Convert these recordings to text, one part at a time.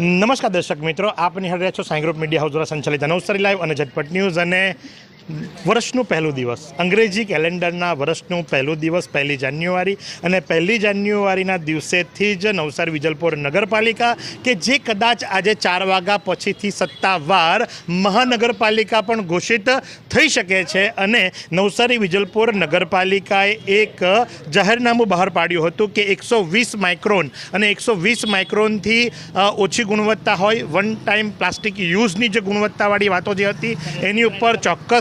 નમસ્કાર દર્શક મિત્રો, આપ નિહાળ રહ્યા છો સાંઈ ગ્રુપ મીડિયા હાઉસ દ્વારા સંચાલિત નવસારી લાઈવ અને ઝટપટ ન્યૂઝ અને વર્ષનું પહેલું દિવસ. અંગ્રેજી કેલેન્ડરના વર્ષનું પહેલું દિવસ પહેલી જાન્યુઆરી અને પહેલી જાન્યુઆરીના દિવસેથી જ નવસારી વિજલપોર નગરપાલિકા કે જે કદાચ આજે ચાર વાગ્યા પછીથી સત્તાવાર મહાનગરપાલિકા પણ ઘોષિત થઈ શકે છે અને નવસારી વિજલપોર નગરપાલિકાએ એક જાહેરનામું બહાર પાડ્યું હતું કે એકસો વીસ માઇક્રોન અને એકસો વીસ માઇક્રોનથી ઓછી ગુણવત્તા હોય. વન ટાઈમ પ્લાસ્ટિક યુઝની જે ગુણવત્તાવાળી વાતો જે હતી, એની ઉપર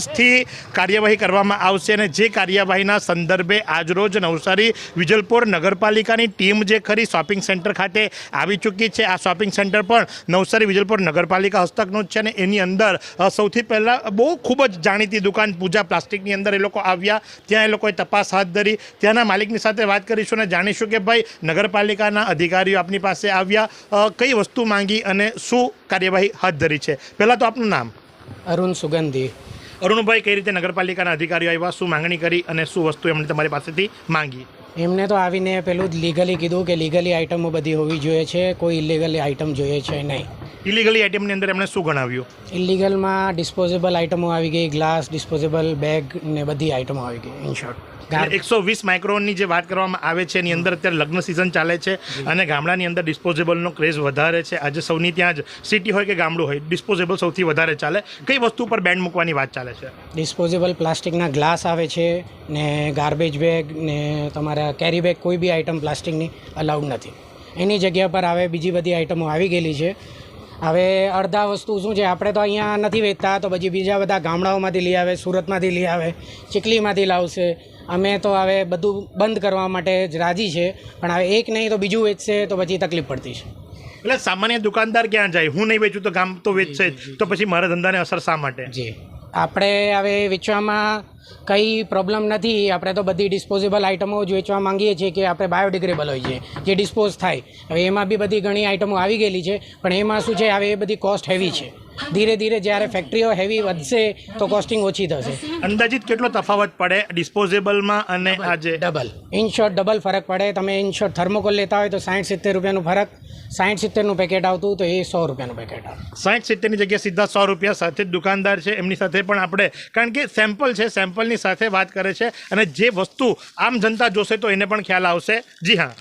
ચોક્કસથી કાર્યવાહી કરવામાં આવશે અને જે કાર્યવાહીના સંદર્ભે આજરોજ નવસારી વિજલપુર નગરપાલિકાની ટીમ જે ખરી શોપિંગ સેન્ટર ખાતે આવી ચૂકી છે. આ શોપિંગ સેન્ટર પણ નવસારી વિજલપુર નગરપાલિકા હસ્તકનું જ છે અને એની અંદર સૌથી પહેલાં બહુ ખૂબ જ જાણીતી દુકાન પૂજા પ્લાસ્ટિકની અંદર એ લોકો આવ્યા. ત્યાં એ લોકોએ તપાસ હાથ ધરી. ત્યાંના માલિકની સાથે વાત કરીશું અને જાણીશું કે ભાઈ નગરપાલિકાના અધિકારીઓ આપની પાસે આવ્યા. કઈ વસ્તુ માંગી અને શું કાર્યવાહી હાથ ધરી છે? પહેલાં તો આપનું નામ. અરુણ સુગંધી. અરુણભાઈ કઈ રીતે નગરપાલિકાના અધિકારીઓ આવ્યા, શું માંગણી કરી અને શું વસ્તુ એમણે તમારી પાસેથી માંગી? એમને તો આવીને પેલું લીગલી કીધું કે લીગલી આઇટમો બધી હોવી જોઈએ છે, કોઈ ઇલીગલી આઇટમ જોઈએ છે નહીં. ઇલીગલી આઇટમની અંદર એમણે શું ગણાવ્યું? ઇલીગલમાં ડિસ્પોઝેબલ આઇટમો આવી ગઈ ગ્લાસ ડિસ્પોઝેબલ બેગ ને બધી આઇટમો આવી ગઈ ઇન શોર્ટ એકસો વીસ માઇક્રોનની જે વાત કરવામાં આવે છે એની અંદર અત્યારે લગ્ન સિઝન ચાલે છે અને ગામડાની અંદર ડિસ્પોઝેબલનો ક્રેઝ વધારે છે. આજે સૌની ત્યાં જ સિટી હોય કે ગામડું હોય ડિસ્પોઝેબલ સૌથી વધારે ચાલે. કઈ વસ્તુ પર બેન્ડ મૂકવાની વાત ચાલે છે? ડિસ્પોઝેબલ પ્લાસ્ટિકના ગ્લાસ આવે છે ને ગાર્બેજ બેગ ને તમારા કેરી બેગ કોઈ બી આઇટમ પ્લાસ્ટિકની અલાઉડ નથી. એની જગ્યા પર હવે બીજી બધી આઇટમો આવી ગયેલી છે. હવે અડધા વસ્તુ શું છે? આપણે તો અહીંયા નથી વેચતા તો પછી બીજા બધા ગામડાઓમાંથી લઈ આવે સુરતમાંથી લઈ આવે ચીખલીમાંથી લાવશે. અમે તો હવે બધું બંધ કરવા માટે જ રાજી છે પણ હવે એક નહીં તો બીજું વેચશે તો પછી તકલીફ પડતી છે. એટલે સામાન્ય દુકાનદાર ક્યાં જાય? હું નહીં વેચું તો ગામ તો વેચશે જ. તો પછી મારા ધંધાને અસર શા માટે? જી. આપણે હવે વેચવામાં કંઈ પ્રોબ્લેમ નથી. આપણે તો બધી ડિસ્પોઝેબલ આઇટમો જ વેચવા માંગીએ છીએ કે આપણે બાયોડિગ્રેબલ હોય છે જે ડિસ્પોઝ થાય. હવે એમાં બી બધી ઘણી આઇટમો આવી ગયેલી છે પણ એમાં શું છે હવે એ બધી કોસ્ટ હેવી છે. ધીરે ધીરે જ્યારે ફેક્ટરીઓ હેવી વધશે તો કોસ્ટિંગ ઓછી થશે. અંદાજિત કેટલો તફાવત પડે ડિસ્પોઝેબલમાં અને આજે ડબલ ઇન શોર્ટ ડબલ ફરક પડે. તમે ઇન શોર્ટ થર્મોકોલ લેતા હોય તો સાઠ સિત્તેર રૂપિયાનો ફરક સાઠ સિત્તેરનું પેકેટ આવતું તો એ સો રૂપિયાનું પેકેટ આવે. સાઠ સિત્તેરની જગ્યાએ સીધા સો રૂપિયા સાથે જ દુકાનદાર છે. એમની સાથે પણ આપણે કારણ કે સેમ્પલ છે સેમ્પલની સાથે વાત કરે છે અને જે વસ્તુ આમ જનતા જોશે તો એને પણ ખ્યાલ આવશે. જી હા.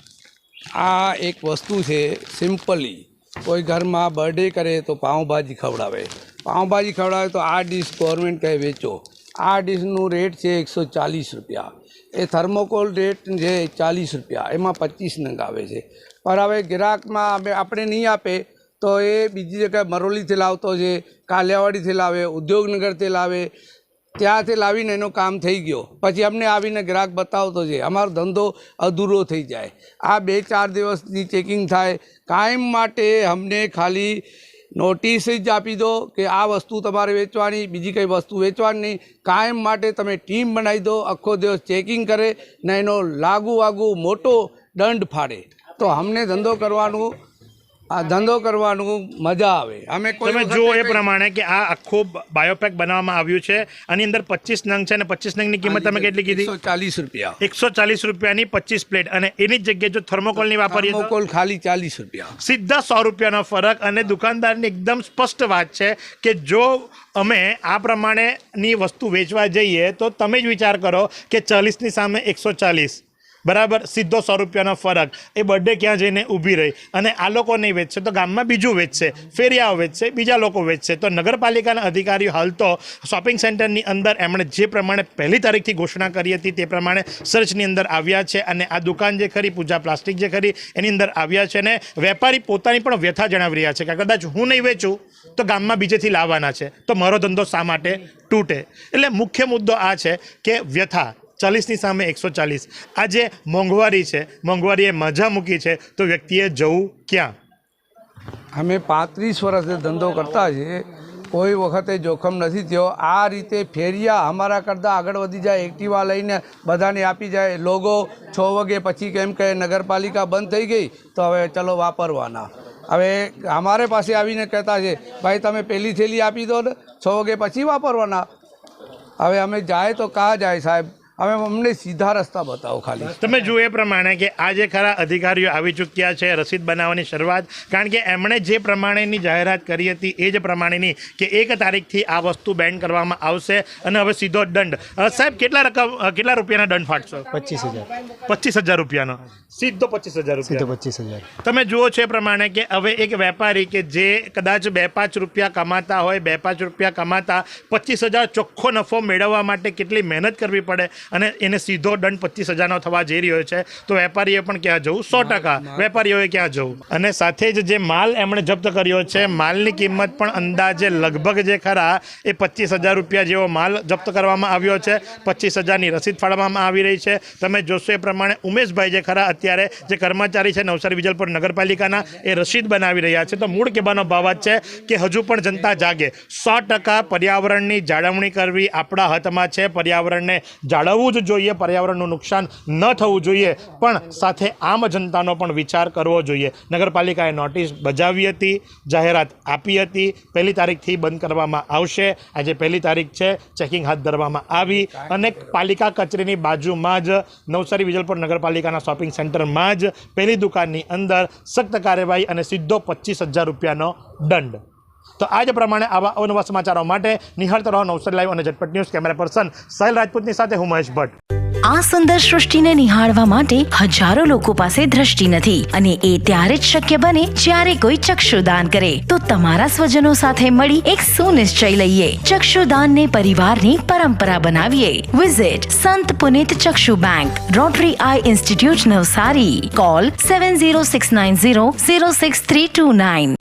આ એક વસ્તુ છે સિમ્પલી. કોઈ ઘરમાં બર્થડે કરે તો પાઉંભાજી ખવડાવે. પાઉંભાજી ખવડાવે તો આ ડીશ ગવર્મેન્ટ કહે વેચો. આ ડીશનું રેટ છે એકસો ચાલીસ રૂપિયા. એ થર્મોકોલ રેટ છે ચાલીસ રૂપિયા. એમાં પચીસ નંગ આવે છે. પણ હવે ગ્રાહકમાં આપણે નહીં આપે, તો એ બીજી જગ્યાએ મરોલીથી લાવતો છે, કાલિયાવાડીથી લાવે, ઉદ્યોગનગરથી લાવે. ત્યાંથી લાવીને એનું કામ થઈ ગયો. પછી અમને આવીને ગ્રાહક બતાવતો છે, અમારો ધંધો અધૂરો થઈ જાય. આ બે ચાર દિવસની ચેકિંગ થાય. કાયમ માટે અમને ખાલી નોટિસ જ આપી દો કે આ વસ્તુ તમારે વેચવાની, બીજી કંઈ વસ્તુ વેચવાની નહીં. કાયમ માટે તમે ટીમ બનાવી દો, આખો દિવસ ચેકિંગ કરે ને એનો લાગુ વાગુ મોટો દંડ ફાડે. તો અમને ધંધો કરવાનું આ ધંધો કરવાનું મજા આવે. અમે કોઈ તમે જો જુઓ એ પ્રમાણે કે આ આખો બાયોપેક બનાવવામાં આવ્યું છે. આની અંદર પચીસ નંગ છે અને પચીસ નંગની કિંમત તમે કેટલી કીધી? એકસો ચાલીસ રૂપિયા. એકસો ચાલીસ રૂપિયાની પચીસ પ્લેટ. અને એની જ જગ્યાએ જો થર્મોકોલની વાપરીએ તો? થર્મોકોલ ખાલી ચાલીસ રૂપિયા. સીધા સો રૂપિયાનો ફરક. અને દુકાનદારની એકદમ સ્પષ્ટ વાત છે કે જો અમે આ પ્રમાણેની વસ્તુ વેચવા જઈએ તો તમે જ વિચાર કરો કે ચાલીસની સામે એકસો ચાલીસ. બરાબર? સીધો સો રૂપિયાનો ફરક. એ બર્થડે ક્યાં જઈને ઊભી રહી? અને આ લોકો નહીં વેચશે, તો ગામમાં બીજું વેચશે, ફેરિયાઓ વેચશે, બીજા લોકો વેચશે. તો નગરપાલિકાના અધિકારીઓ હાલ તો શોપિંગ સેન્ટરની અંદર એમણે જે પ્રમાણે પહેલી તારીખથી ઘોષણા કરી હતી તે પ્રમાણે સર્ચની અંદર આવ્યા છે અને આ દુકાન જે ખરી, પૂજા પ્લાસ્ટિક જે ખરી, એની અંદર આવ્યા છે અને વેપારી પોતાની પણ વ્યથા જણાવી રહ્યા છે કે કદાચ હું નહીં વેચું, તો ગામમાં બીજેથી લાવવાના છે. તો મારો ધંધો શા માટે તૂટે? એટલે મુખ્ય મુદ્દો આ છે કે વ્યથા. ચાલીસની સામે એકસો ચાલીસ. આ જે મોંઘવારી છે, મોંઘવારીએ મજા મૂકી છે, તો વ્યક્તિએ જવું ક્યાં? અમે પાંત્રીસ વર્ષથી ધંધો કરતા છીએ, કોઈ વખતે જોખમ નથી થયો. આ રીતે ફેરિયા અમારા કરતાં આગળ વધી જાય, એક્ટિવા લઈને બધાને આપી જાય. લોગો છ વાગે પછી કેમ કે નગરપાલિકા બંધ થઈ ગઈ, તો હવે ચલો વાપરવાના. હવે અમારે પાસે આવીને કહેતા છે, ભાઈ, તમે પહેલી થેલી આપી દો ને, છ વાગે પછી વાપરવાના. હવે અમે જાય તો કાં જાય સાહેબ? હવે અમને સીધા રસ્તા બતાવો ખાલી. તમે જુઓ એ પ્રમાણે કે આજે ખરા અધિકારીઓ આવી ચૂક્યા છે રસીદ બનાવવાની શરૂઆત. કારણ કે એમણે જે પ્રમાણેની જાહેરાત કરી હતી એ જ પ્રમાણેની કે એક તારીખથી આ વસ્તુ બેન કરવામાં આવશે અને હવે સીધો દંડ. સાહેબ કેટલા રકમ કેટલા રૂપિયાના દંડ ફાટશો? પચીસ હજાર. પચીસ હજાર રૂપિયાનો. સીધો પચીસ હજાર રૂપિયા. પચીસ હજાર. તમે જુઓ છો એ પ્રમાણે કે હવે એક વેપારી કે જે કદાચ બે પાંચ રૂપિયા કમાતા હોય બે પાંચ રૂપિયા કમાતા પચીસ હજાર ચોખ્ખો નફો મેળવવા માટે કેટલી મહેનત કરવી પડે? અને એને સીધો દંડ પચીસ હજારનો થવા જઈ રહ્યો છે. તો વેપારીએ પણ ક્યાં જવું? સો ટકા. વેપારીઓએ ક્યાં જવું? અને સાથે જ જે માલ એમણે જપ્ત કર્યો છે માલની કિંમત પણ અંદાજે લગભગ જે ખરા એ પચીસ હજાર રૂપિયા જેવો માલ જપ્ત કરવામાં આવ્યો છે. પચીસ હજારની રસીદ ફાળવવામાં આવી રહી છે. તમે જોશો એ પ્રમાણે ઉમેશભાઈ જે ખરા અત્યારે જે કર્મચારી છે નવસારી વિજલપુર નગરપાલિકાના એ રસીદ બનાવી રહ્યા છે. તો મૂળ કહેવાનો ભાવ જ છે કે હજુ પણ જનતા જાગે. સો ટકા પર્યાવરણની જાળવણી કરવી આપણા હાથમાં છે. પર્યાવરણને જાળવવું જ જોઈએ, પર્યાવરણનું નુકસાન ન થવું જોઈએ, પણ સાથે આમ જનતાનો પણ વિચાર કરવો જોઈએ. નગરપાલિકાએ નોટિસ બજાવી હતી, જાહેરાત આપી હતી. પહેલી તારીખથી બંધ કરવામાં આવશે. આજે પહેલી તારીખ છે, ચેકિંગ હાથ ધરવામાં આવી. અને પાલિકા કચેરીની બાજુમાં જ, નવસારી વિજલપુર નગરપાલિકાના શોપિંગ સેન્ટરમાં જ, પહેલી દુકાનની અંદર સખ્ત કાર્યવાહી અને સીધો પચીસ હજાર રૂપિયાનો દંડ. તો આ પ્રમાણે આવા અવનવા સમાચારો માટે નિહાળતો રહો નવસર લાઈવ અને Jhatpat news camera person Sahil રાજપૂતની સાથે હું મહેશ ભટ્ટ. આ સુંદર સૃષ્ટિને નિહાળવા માટે હજારો લોકો પાસે દ્રષ્ટિ નથી અને એ ત્યારે જ શક્ય બને જ્યારે કોઈ ચક્ષુદાન કરે. તો તમારા સ્વજનો સાથે મળી એક સુનિશ્ચય લઈએ. ચક્ષુદાનને પરિવારની પરંપરા બનાવીએ. Visit Sant Punit Chakshu bank rotary eye institute Navsari. Call seven zero six nine zero zero six three two nine